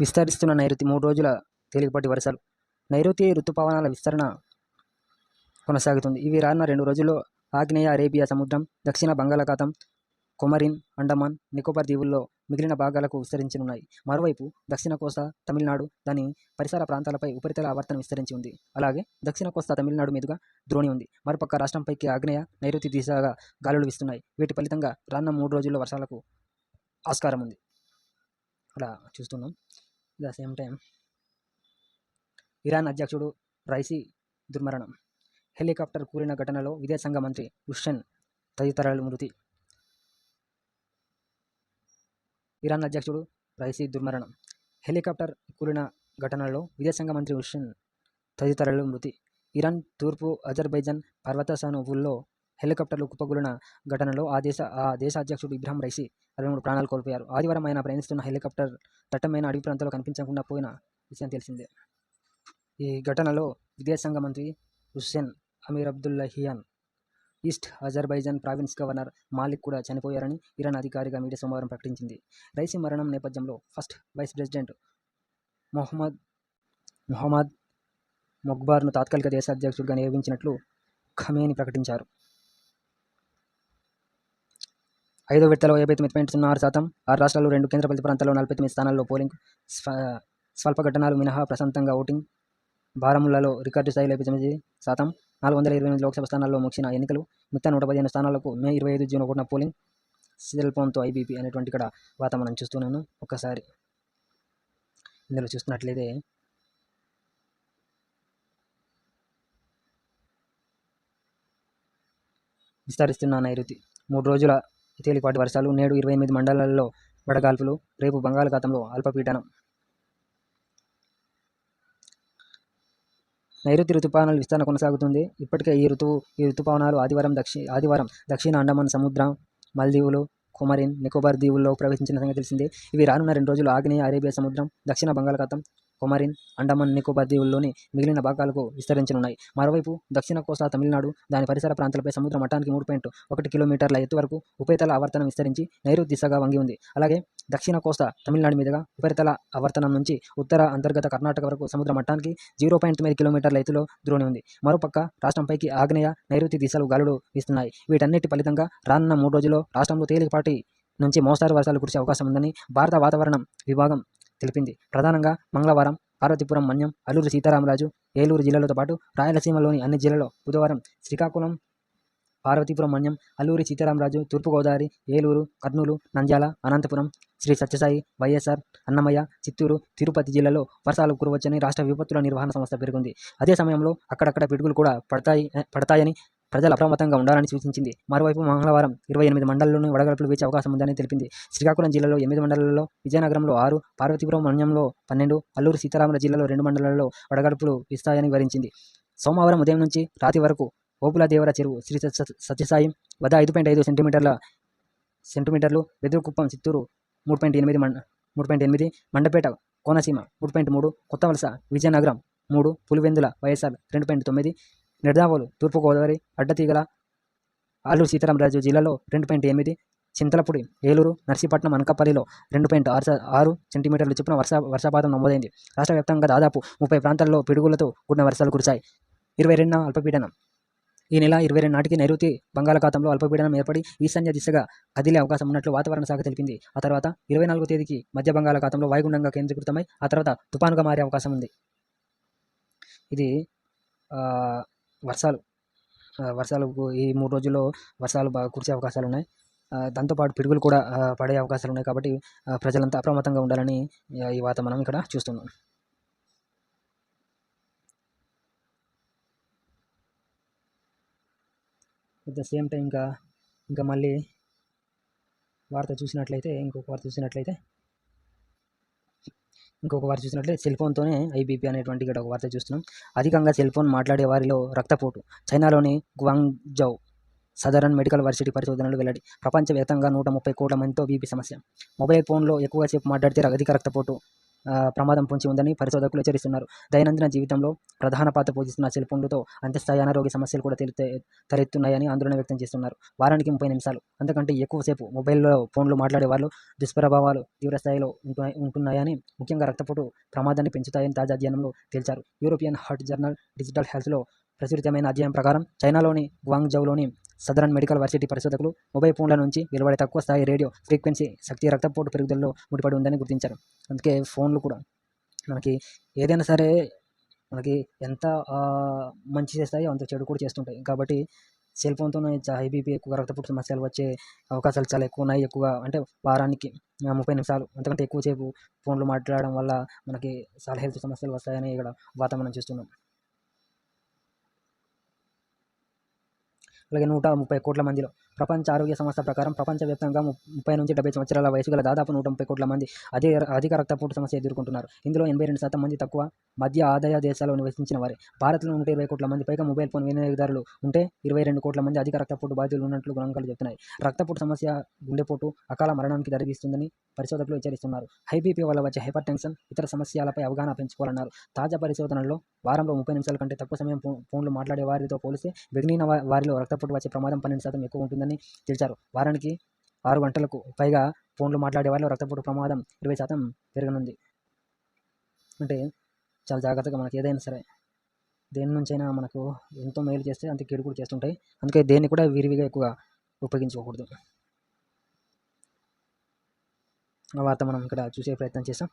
విస్తరిస్తున్న నైరుతి మూడు రోజుల తేలికపాటి వర్షాలు. నైరుతి ఋతుపవనాల విస్తరణ కొనసాగుతుంది. ఇవి రానున్న రెండు రోజుల్లో ఆగ్నేయ అరేబియా సముద్రం దక్షిణ బంగాళాఖాతం కొమరిన్ అండమాన్ నికోబార్ దీవుల్లో మిగిలిన భాగాలకు విస్తరించనున్నాయి. మరోవైపు దక్షిణ కోస్తా తమిళనాడు దాని పరిసర ప్రాంతాలపై ఉపరితల ఆవర్తనం విస్తరించి ఉంది. అలాగే దక్షిణ కోస్తా తమిళనాడు మీదుగా ద్రోణి ఉంది. మరోపక్క రాష్ట్రంపైకి ఆగ్నేయ నైరుతి దిశగా గాలులు వీస్తున్నాయి. వీటి ఫలితంగా రానున్న మూడు రోజుల్లో వర్షాలకు ఆస్కారం ఉంది. అలా చూస్తున్నాం. ద సేమ్ టైం ఇరాన్ అధ్యక్షుడు రైసీ దుర్మరణం. హెలికాప్టర్ కూలిన ఘటనలో విదేశాంగ మంత్రి హుషన్ తదితరులు మృతి. ఇరాన్ అధ్యక్షుడు రైసీ దుర్మరణం. హెలికాప్టర్ కూలిన ఘటనలో విదేశాంగ మంత్రి హుషన్ తదితరులు మృతి. ఇరాన్ తూర్పు అజర్బైజాన్ పర్వత సానువుల్లో హెలికాప్టర్లు కుప్పగూలిన ఘటనలో ఆ దేశ ఆ దేశ అధ్యక్షుడు ఇబ్రాహిం రైసీ అరవై మూడు ప్రాణాలు కోల్పోయారు. ఆదివారం ఆయన ప్రయాణిస్తున్న హెలికాప్టర్ దట్టమైన అడవి ప్రాంతంలో కనిపించకుండా పోయిన విషయం తెలిసిందే. ఈ ఘటనలో విదేశాంగ మంత్రి Hossein Amir Abdollahian east Azerbaijan province governor Malek కూడా చనిపోయారని ఇరాన్ అధికారిక మీడియా సోమవారం ప్రకటించింది. రైసీ మరణం నేపథ్యంలో first vice president Mohammad Mohammad మొక్బార్ను తాత్కాలిక దేశ అధ్యక్షుడిగా నియమించినట్లు ఖమేని ప్రకటించారు. ఐదో విడతలో యాభై తొమ్మిది పాయింట్ సున్నా ఆరు శాతం ఆరు రాష్ట్రాలు రెండు కేంద్రపాలిత ప్రాంతాల్లో నలభై తొమ్మిది స్థానాల్లో పోలింగ్ స్వ స్వల్ప ఘటనలు మినహా ప్రశాంతంగా ఓటింగ్. బారాముల్లాలో రికార్డు స్థాయిలో యాభై తొమ్మిది శాతం నాలుగు వందల ఇరవై ఎనిమిది లోక్సభ స్థానాల్లో ముగిసిన ఎన్నికలు మిగతా నూట పదిహేను స్థానాలకు మే ఇరవై ఐదు జూన్ ఒకటిన పోలింగ్. సెల్ ఫోన్తో ఐబీపీ అనేటువంటి ఇక్కడ వాతావరణం చూస్తున్నాను. ఒక్కసారి ఇందులో చూస్తున్నట్లయితే విస్తరిస్తున్న నైరుతి. మూడు రోజుల తేలికపాటి వర్షాలు నేడు ఇరవై ఎనిమిది మండలాల్లో వడగాల్పులు రేపు బంగాళాఖాతంలో అల్పపీడనం. నైరుతి రుతుపవనాలు విస్తరణ కొనసాగుతుంది. ఇప్పటికే ఈ ఋతువు ఈ ఋతుపవనాలు ఆదివారం దక్షి ఆదివారం దక్షిణ అండమాన్ సముద్రం మల్దీవులు కుమరిన్ నికోబార్ దీవుల్లో ప్రవేశించిన సంగతి తెలిసిందే. ఇవి రానున్న రెండు రోజులు ఆగ్నేయ అరేబియా సముద్రం దక్షిణ బంగాళాఖాతం కొమరిన్ అండమాన్ నికోబార్ దీవుల్లోని మిగిలిన భాగాలకు విస్తరించనున్నాయి. మరోవైపు దక్షిణ కోస్తా తమిళనాడు దాని పరిసర ప్రాంతాలపై సముద్ర మట్టానికి మూడు పాయింట్ ఒకటి కిలోమీటర్ల ఎత్తు వరకు ఉపరితల ఆవర్తనం విస్తరించి నైరుతి దిశగా వంగి ఉంది. అలాగే దక్షిణ కోస్తా తమిళనాడు మీదుగా ఉపరితల ఆవర్తనం నుంచి ఉత్తర అంతర్గత కర్ణాటక వరకు సముద్ర మట్టానికి జీరో పాయింట్ తొమ్మిది కిలోమీటర్ల ఎత్తులో ద్రోణి ఉంది. మరోపక్క రాష్ట్రంపైకి ఆగ్నేయ నైరుతి దిశలు గాలులు వీస్తున్నాయి. వీటన్నిటి ఫలితంగా రానున్న మూడు రోజుల్లో రాష్ట్రంలో తేలికపాటి నుంచి మోస్తారు వర్షాలు కురిసే అవకాశం ఉందని భారత వాతావరణం విభాగం తెలిపింది. ప్రధానంగా మంగళవారం పార్వతీపురం మన్యం అల్లూరు సీతారామరాజు ఏలూరు జిల్లాలతో పాటు రాయలసీమలోని అన్ని జిల్లాలో బుధవారం శ్రీకాకుళం పార్వతీపురం మన్యం అల్లూరి సీతారామరాజు తూర్పుగోదావరి ఏలూరు కర్నూలు నంద్యాల అనంతపురం శ్రీ సత్యసాయి వైఎస్ఆర్ అన్నమయ్య చిత్తూరు తిరుపతి జిల్లాలో వర్షాలు కురవచ్చని రాష్ట్ర విపత్తుల నిర్వహణ సంస్థ పేర్కొంది. అదే సమయంలో అక్కడక్కడ పిడుగులు కూడా పడతాయి పడతాయని ప్రజలు అప్రమత్తంగా ఉండాలని సూచించింది. మరోవైపు మంగళవారం ఇరవై ఎనిమిది మండలాల్లోనూ వడగడుపులు వీచే అవకాశం ఉందని తెలిపింది. శ్రీకాకుళం జిల్లాలో ఎనిమిది మండలాల్లో విజయనగరంలో ఆరు పార్వతీపురం మన్యంలో పన్నెండు అల్లూరు సీతారామరాజు జిల్లాలో రెండు మండలాల్లో వడగడుపులు వీస్తాయని వివరించింది. సోమవారం ఉదయం నుంచి రాతి వరకు ఓపుల దేవర చెరువు శ్రీ సత్య- సత్యసాయి వద్ద ఐదు పాయింట్ ఐదు సెంటీమీటర్ల సెంటీమీటర్లు వెదురుకుప్పం చిత్తూరు మూడు పాయింట్ ఎనిమిది మండ మూడు పాయింట్ ఎనిమిది మండపేట కోనసీమ మూడు పాయింట్ మూడు కొత్తవలస విజయనగరం మూడు పులివెందుల వైఎస్ఆర్ రెండు పాయింట్ తొమ్మిది నిర్దావోలు తూర్పుగోదావరి అడ్డతీగల అల్లూరు సీతారామరాజు జిల్లాలో రెండు పాయింట్ ఎనిమిది చింతలపూడి ఏలూరు నర్సీపట్నం అనకాపల్లిలో రెండు పాయింట్ ఆరు ఆరు సెంటీమీటర్లు చొప్పున వర్ష వర్షపాతం నమోదైంది. రాష్ట్ర వ్యాప్తంగా దాదాపు ముప్పై ప్రాంతాల్లో పిడుగులతో కూడిన వర్షాలు కురిశాయి. ఇరవై రెండున అల్పపీడనం. ఈ నెల ఇరవై రెండు నాటికి నైరుతి బంగాళాఖాతంలో అల్పపీడనం ఏర్పడి ఈశాన్య దిశగా కదిలే అవకాశం ఉన్నట్లు వాతావరణ శాఖ తెలిపింది. ఆ తర్వాత ఇరవై నాలుగో తేదీకి మధ్య బంగాళాఖాతంలో వాయుగుండంగా కేంద్రీకృతమై ఆ తర్వాత తుపానుగా మారే అవకాశం ఉంది. ఇది వర్షాలు వర్షాలు ఈ మూడు రోజుల్లో వర్షాలు బాగా కురిసే అవకాశాలు ఉన్నాయి. దాంతోపాటు పిడుగులు కూడా పడే అవకాశాలు ఉన్నాయి కాబట్టి ప్రజలంతా అప్రమత్తంగా ఉండాలని ఈ వాతావరణం మనం ఇక్కడ చూస్తున్నాం. అట్ ద సేమ్ టైం ఇంకా ఇంకా మళ్ళీ వార్త చూసినట్లయితే ఇంకొక వార్త చూసినట్లయితే ఇంకొక వార్త చూసినట్లయితే సెల్ ఫోన్తోనే ఐబీపీ అనేటువంటి ఇక్కడ ఒక వార్త చూస్తున్నాం. అధికంగా సెల్ ఫోన్ మాట్లాడే వారిలో రక్తపోటు. చైనాలోని గ్వాంగ్జౌ సదరన్ మెడికల్ వర్సిటీ పరిశోధనలు వెల్లడి. ప్రపంచవ్యాప్తంగా నూట ముప్పై కోట్ల మందితో బీపీ సమస్య. మొబైల్ ఫోన్లో ఎక్కువసేపు మాట్లాడితే అధిక రక్తపోటు. ప్రమాదం పొంచి ఉందని పరిశోధకులు హెచ్చరిస్తున్నారు. దైనందిన జీవితంలో ప్రధాన పాత్ర పోషిస్తున్న సెల్ ఫోన్లతో అంత్యస్థాయి అనారోగ్య సమస్యలు కూడా తెలితే తలెత్తున్నాయని ఆందోళన వ్యక్తం చేస్తున్నారు. వారానికి ముప్పై నిమిషాలు అంతకంటే ఎక్కువసేపు మొబైల్లో ఫోన్లు మాట్లాడే వాళ్ళు దుష్ప్రభావాలు తీవ్రస్థాయిలో ఉంటున్నాయని ముఖ్యంగా రక్తపోటు ప్రమాదాన్ని పెంచుతాయని తాజా అధ్యయనంలో తేల్చారు. యూరోపియన్ హార్ట్ జర్నల్ డిజిటల్ హెల్త్లో ప్రచురితమైన అధ్యయనం ప్రకారం చైనాలోని గ్వాంగ్జౌలోని సదరన్ మెడికల్ వర్సిటీ పరిశోధకులు మొబైల్ ఫోన్ల నుంచి వెలువడే తక్కువ స్థాయి రేడియో ఫ్రీక్వెన్సీ శక్తి రక్తపోటు పెరుగుదలలో ముడిపడి ఉందని గుర్తించారు. అందుకే ఫోన్లు కూడా మనకి ఏదైనా సరే మనకి ఎంత మంచి చేస్తాయో అంత చెడు కూడా చేస్తుంటాయి. కాబట్టి సెల్ ఫోన్తోనే హై బీపీ ఎక్కువ రక్తపోటు సమస్యలు వచ్చే అవకాశాలు చాలా ఎక్కువ ఉన్నాయి. ఎక్కువ అంటే వారానికి ముప్పై నిమిషాలు అంతకంటే ఎక్కువసేపు ఫోన్లు మాట్లాడడం వల్ల మనకి చాలా హెల్త్ సమస్యలు వస్తాయని ఇక్కడ వాతావరణం చూస్తున్నాం. అలాగే నూట ముప్పై కోట్ల మందిలో ప్రపంచ ఆరోగ్య సంస్థ ప్రకారం ప్రపంచవ్యాప్తంగా ముప్పై నుంచి డెబ్బై సంవత్సరాల వయసు గల దాదాపు నూట ముప్పై కోట్ల మంది అదే అధిక రక్తపోటు సమస్య ఎదుర్కొంటున్నారు. ఇందులో ఎనభై రెండు శాతం మంది తక్కువ మధ్య ఆదాయ దేశాల్లో నివసించిన వారే. భారత్లో నూట ఇరవై కోట్ల మంది పైగా మొబైల్ ఫోన్ వినియోగదారులు ఉంటే ఇరవై రెండు కోట్ల మంది అధిక రక్తపోటు బాధితులు ఉన్నట్లు గణాంకాలు చెప్తున్నాయి. రక్తపోటు సమస్య గుండెపోటు అకాల మరణానికి దారితీస్తుందని పరిశోధకులు హెచ్చరిస్తున్నారు. హైబీపీ వల్ల వచ్చే హైపర్ టెన్షన్ ఇతర సమస్యలపై అవగాహన పెంచుకోవాలన్నారు. తాజా పరిశోధనల్లో వారంలో ముప్పై నిమిషాల కంటే తక్కువ సమయం ఫోన్లు మాట్లాడే వారితో పోలిస్తే మిగిలిన వారిలో రక్తపోటు వచ్చే ప్రమాదం పన్నెండు శాతం ఎక్కువ ఉంటుందని తెలిచారు. వారానికి ఆరు గంటలకు పైగా ఫోన్లు మాట్లాడే వారిలో రక్తపోటు ప్రమాదం ఇరవై శాతం పెరగనుంది. అంటే చాలా జాగ్రత్తగా మనకి ఏదైనా సరే దేని నుంచైనా మనకు ఎంతో మేలు చేస్తే అంత కీడు కూడా చేస్తుంటాయి. అందుకే దేన్ని కూడా విరివిగా ఎక్కువ ఉపయోగించుకోకూడదు. ఆ వార్త మనం ఇక్కడ చూసే ప్రయత్నం చేస్తాం